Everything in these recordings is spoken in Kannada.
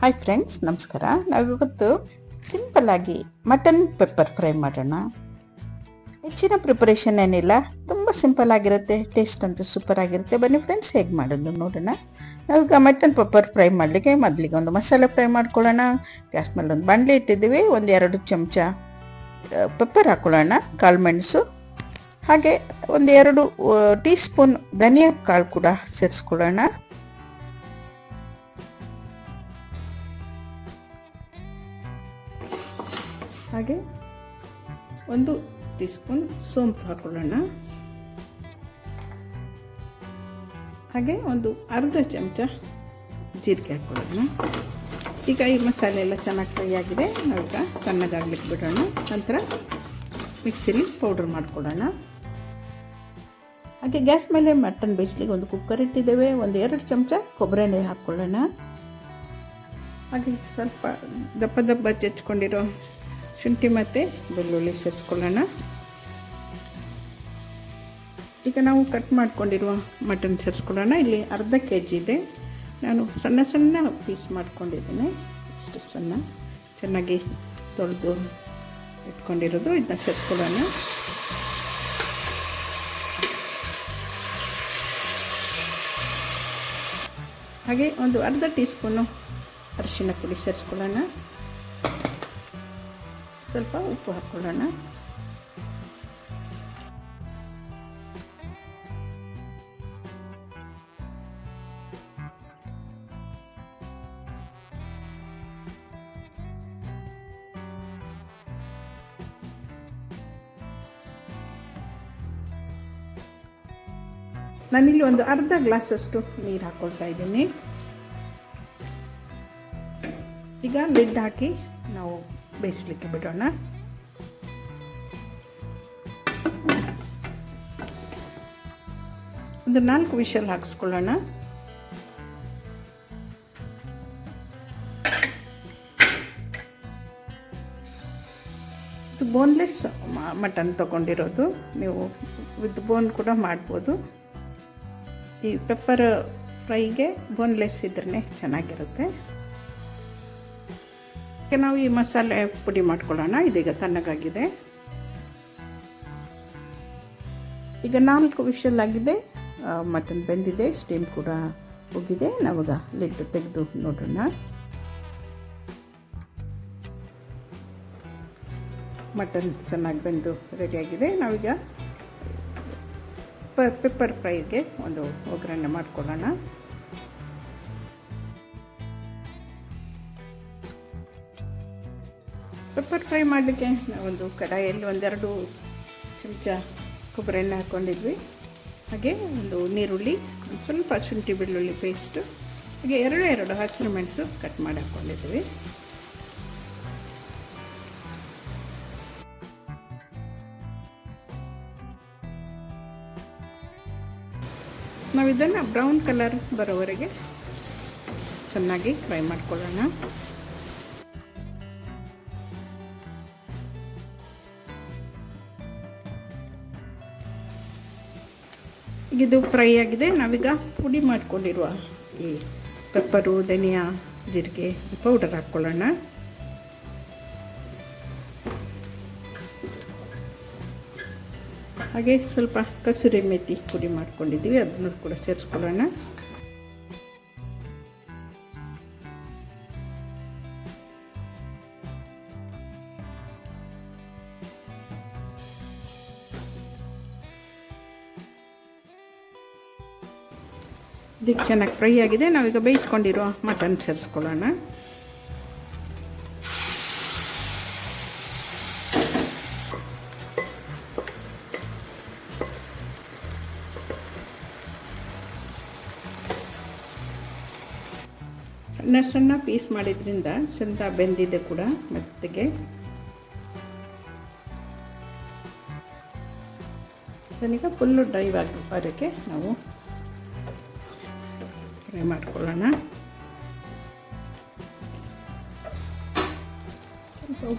ಹಾಯ್ ಫ್ರೆಂಡ್ಸ್ ನಮಸ್ಕಾರ. ನಾವಿವತ್ತು ಸಿಂಪಲ್ಲಾಗಿ ಮಟನ್ ಪೆಪ್ಪರ್ ಫ್ರೈ ಮಾಡೋಣ. ಹೆಚ್ಚಿನ ಪ್ರಿಪರೇಷನ್ ಏನಿಲ್ಲ, ತುಂಬ ಸಿಂಪಲ್ ಆಗಿರುತ್ತೆ ಟೇಸ್ಟ್ ಅಂತೂ ಸೂಪರ್ ಆಗಿರುತ್ತೆ. ಬನ್ನಿ ಫ್ರೆಂಡ್ಸ್ ಹೇಗೆ ಮಾಡೋದು ನೋಡೋಣ. ನಾವೀಗ ಮಟನ್ ಪೆಪ್ಪರ್ ಫ್ರೈ ಮಾಡಲಿಕ್ಕೆ ಮೊದಲಿಗೆ ಒಂದು ಮಸಾಲೆ ಫ್ರೈ ಮಾಡ್ಕೊಳ್ಳೋಣ. ಗ್ಯಾಸ್ ಮೇಲೆ ಒಂದು ಬಾಣಲೆ ಇಟ್ಟಿದ್ದೀವಿ, ಒಂದು ಎರಡು ಚಮಚ ಪೆಪ್ಪರ್ ಹಾಕ್ಕೊಳ್ಳೋಣ ಕಾಳು ಮೆಣಸು. ಹಾಗೆ ಒಂದು ಎರಡು ಟೀ ಸ್ಪೂನ್ ಧನಿಯಾ ಕಾಳು ಕೂಡ ಸೇರಿಸ್ಕೊಳ್ಳೋಣ. ಹಾಗೆ ಒಂದು ಟೀ ಸ್ಪೂನ್ ಸೋಂಪು ಹಾಕೊಳ್ಳೋಣ. ಹಾಗೆ ಒಂದು ಅರ್ಧ ಚಮಚ ಜೀರಿಗೆ ಹಾಕೊಳ್ಳೋಣ. ಈಗ ಈ ಮಸಾಲೆ ಎಲ್ಲ ಚೆನ್ನಾಗಿ ಫ್ರೈ ಆಗಿದೆ. ನಾವೀಗ ತಣ್ಣಗಾಗ್ಲಿಕ್ಕೆ ಬಿಡೋಣ. ನಂತರ ಮಿಕ್ಸಿಲಿ ಪೌಡ್ರ್ ಮಾಡ್ಕೊಳ್ಳೋಣ. ಹಾಗೆ ಗ್ಯಾಸ್ ಮೇಲೆ ಮಟನ್ ಬೇಯಿಸ್ಲಿಕ್ಕೆ ಒಂದು ಕುಕ್ಕರ್ ಇಟ್ಟಿದ್ದೇವೆ. ಒಂದು ಎರಡು ಚಮಚ ಕೊಬ್ಬರಿ ಎಣ್ಣೆ ಹಾಕ್ಕೊಳ್ಳೋಣ ಹಾಗೆ ಸ್ವಲ್ಪ ದಪ್ಪ ದಪ್ಪ ಚೆಚ್ಕೊಂಡಿರೋ ಶುಂಠಿ ಮತ್ತು ಬೆಳ್ಳುಳ್ಳಿ ಸೇರಿಸ್ಕೊಳ್ಳೋಣ. ಈಗ ನಾವು ಕಟ್ ಮಾಡ್ಕೊಂಡಿರುವ ಮಟನ್ ಸೇರಿಸ್ಕೊಳ್ಳೋಣ. ಇಲ್ಲಿ ಅರ್ಧ ಕೆ ಜಿ ಇದೆ. ನಾನು ಸಣ್ಣ ಸಣ್ಣ ಪೀಸ್ ಮಾಡ್ಕೊಂಡಿದ್ದೀನಿ. ಇಷ್ಟು ಸಣ್ಣ, ಚೆನ್ನಾಗಿ ತೊಳೆದು ಇಟ್ಕೊಂಡಿರೋದು. ಇದನ್ನ ಸೇರಿಸ್ಕೊಳ್ಳೋಣ. ಹಾಗೆ ಒಂದು ಅರ್ಧ ಟೀ ಸ್ಪೂನು ಅರಿಶಿನ ಪುಡಿ ಸೇರಿಸ್ಕೊಳ್ಳೋಣ. ಸ್ವಲ್ಪ ಉಪ್ಪು ಹಾಕ್ಕೊಳ್ಳೋಣ. ನಾನಿಲ್ಲಿ ಒಂದು ಅರ್ಧ ಗ್ಲಾಸಷ್ಟು ನೀರು ಹಾಕ್ಕೊಳ್ತಾ ಇದ್ದೀನಿ. ಈಗ ಲಿಡ್ ಹಾಕಿ ನಾವು ಬೇಯಿಸ್ಲಿಕ್ಕೆ ಬಿಡೋಣ. ಒಂದು ನಾಲ್ಕು ವಿಷಲ್ ಹಾಕಿಸ್ಕೊಳ್ಳೋಣ. ಇದು ಬೋನ್ಲೆಸ್ ಮಟನ್ ತೊಗೊಂಡಿರೋದು. ನೀವು ವಿತ್ ಬೋನ್ ಕೂಡ ಮಾಡ್ಬೋದು. ಈ ಪೆಪ್ಪರ್ ಫ್ರೈಗೆ ಬೋನ್ಲೆಸ್ ಇದ್ರೇ ಚೆನ್ನಾಗಿರುತ್ತೆ. ನಾವು ಈ ಮಸಾಲೆ ಪುಡಿ ಮಾಡ್ಕೊಳ್ಳೋಣ. ಇದೀಗ ತಣ್ಣಗಾಗಿದೆ. ಈಗ ನಾಲ್ಕು ವಿಷಲ್ ಆಗಿದೆ. ಮಟನ್ ಬೆಂದಿದೆ ಸ್ಟೀಮ್ ಕೂಡ ಹೋಗಿದೆ. ನಾವಾಗ ಲಿಡ್ ತೆಗೆದು ನೋಡೋಣ. ಮಟನ್ ಚೆನ್ನಾಗಿ ಬೆಂದು ರೆಡಿಯಾಗಿದೆ ನಾವೀಗ ಪೆಪ್ಪರ್ ಫ್ರೈಗೆ ಒಂದು ಒಗ್ಗರಣೆ ಮಾಡ್ಕೊಳ್ಳೋಣ. ಪೆಪ್ಪರ್ ಫ್ರೈ ಮಾಡಲಿಕ್ಕೆ ನಾವೊಂದು ಕಡಾಯಲ್ಲಿ ಒಂದೆರಡು ಚಮಚ ಕೊಬ್ಬರಿ ಎಣ್ಣೆ ಹಾಕ್ಕೊಂಡಿದ್ವಿ. ಹಾಗೆ ಒಂದು ನೀರುಳ್ಳಿ ಒಂದು ಸ್ವಲ್ಪ ಶುಂಠಿ ಬೆಳ್ಳುಳ್ಳಿ ಪೇಸ್ಟು ಹಾಗೆ ಎರಡು ಎರಡು ಹಸಿರು ಮೆಣಸು ಕಟ್ ಮಾಡಿ ಹಾಕ್ಕೊಂಡಿದ್ವಿ. ನಾವು ಇದನ್ನು ಬ್ರೌನ್ ಕಲರ್ ಬರೋವರೆಗೆ ಚೆನ್ನಾಗಿ ಫ್ರೈ ಮಾಡ್ಕೊಳ್ಳೋಣ. ಇದು ಫ್ರೈ ಆಗಿದೆ. ನಾವೀಗ ಪುಡಿ ಮಾಡ್ಕೊಂಡಿರುವ ಈ ಪೆಪ್ಪರು ಧನಿಯಾ, ಜೀರಿಗೆ ಪೌಡರ್ ಹಾಕ್ಕೊಳ್ಳೋಣ. ಹಾಗೆ ಸ್ವಲ್ಪ ಕಸೂರಿ ಮೆಥಿ ಪುಡಿ ಮಾಡ್ಕೊಂಡಿದ್ದೀವಿ. ಅದನ್ನು ಕೂಡ ಸೇರಿಸ್ಕೊಳ್ಳೋಣ. ಇದಕ್ಕೆ ಚೆನ್ನಾಗಿ ಫ್ರೈ ಆಗಿದೆ. ನಾವೀಗ ಬೇಯಿಸ್ಕೊಂಡಿರೋ ಮಟನ್ ಸೇರಿಸ್ಕೊಳ್ಳೋಣ. ಸಣ್ಣ ಸಣ್ಣ ಪೀಸ್ ಮಾಡಿದ್ರಿಂದ ಚಂದ ಬೆಂದಿದೆ ಕೂಡ ಮೆತ್ತಗೆ. ಅದನ್ನೀಗ ಫುಲ್ಲು ಡ್ರೈ ಆಗಿ ಬರೋಕ್ಕೆ ನಾವು remar con. Sampai.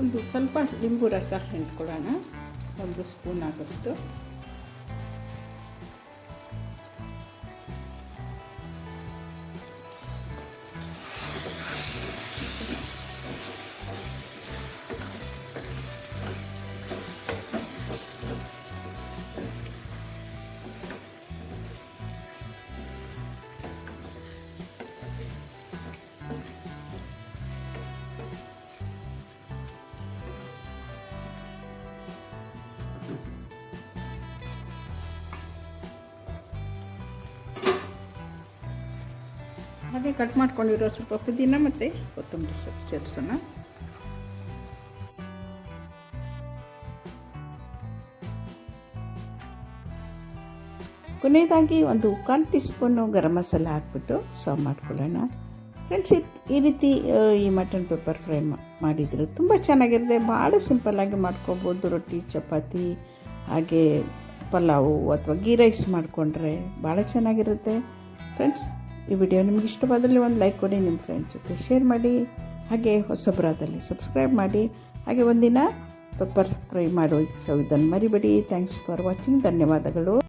Untuk sampah limbu rasa hand sekolah bagus lembus pun agus. ಹಾಗೆ ಕಟ್ ಮಾಡ್ಕೊಂಡಿರೋ ಸ್ವಲ್ಪ ಪುದೀನ ಮತ್ತು ಕೊತ್ತಂಬರಿ ಸೊಪ್ಪು ಸೇರಿಸೋಣ. ಕೊನೆಯದಾಗಿ ಒಂದು ಕಾಲು ಟೀ ಸ್ಪೂನು ಗರಂ ಮಸಾಲ ಹಾಕ್ಬಿಟ್ಟು ಸರ್ವ್ ಮಾಡ್ಕೊಳ್ಳೋಣ. ಫ್ರೆಂಡ್ಸ್ ಈ ರೀತಿ ಈ ಮಟನ್ ಪೆಪ್ಪರ್ ಫ್ರೈ ಮಾಡಿದರೆ ತುಂಬ ಚೆನ್ನಾಗಿರುತ್ತೆ. ಭಾಳ ಸಿಂಪಲ್ಲಾಗಿ ಮಾಡ್ಕೊಬೋದು. ರೊಟ್ಟಿ, ಚಪಾತಿ, ಹಾಗೆ ಪಲಾವು ಅಥವಾ ಗೀ ರೈಸ್ ಮಾಡಿಕೊಂಡ್ರೆ ಭಾಳ ಚೆನ್ನಾಗಿರುತ್ತೆ. ಫ್ರೆಂಡ್ಸ್ ಈ ವಿಡಿಯೋ ನಿಮ್ಗೆ ಇಷ್ಟವಾದಲ್ಲಿ ಒಂದು ಲೈಕ್ ಕೊಡಿ, ನಿಮ್ಮ ಫ್ರೆಂಡ್ಸ್ ಜೊತೆ ಶೇರ್ ಮಾಡಿ, ಹಾಗೆ ಹೊಸಬ್ರಾದಲ್ಲಿ ಸಬ್ಸ್ಕ್ರೈಬ್ ಮಾಡಿ, ಹಾಗೆ ಒಂದಿನ ಪೆಪ್ಪರ್ ಫ್ರೈ ಮಾಡೋ ಇದನ್ನು ಮರಿಬೇಡಿ. ಥ್ಯಾಂಕ್ಸ್ ಫಾರ್ ವಾಚಿಂಗ್ ಧನ್ಯವಾದಗಳು.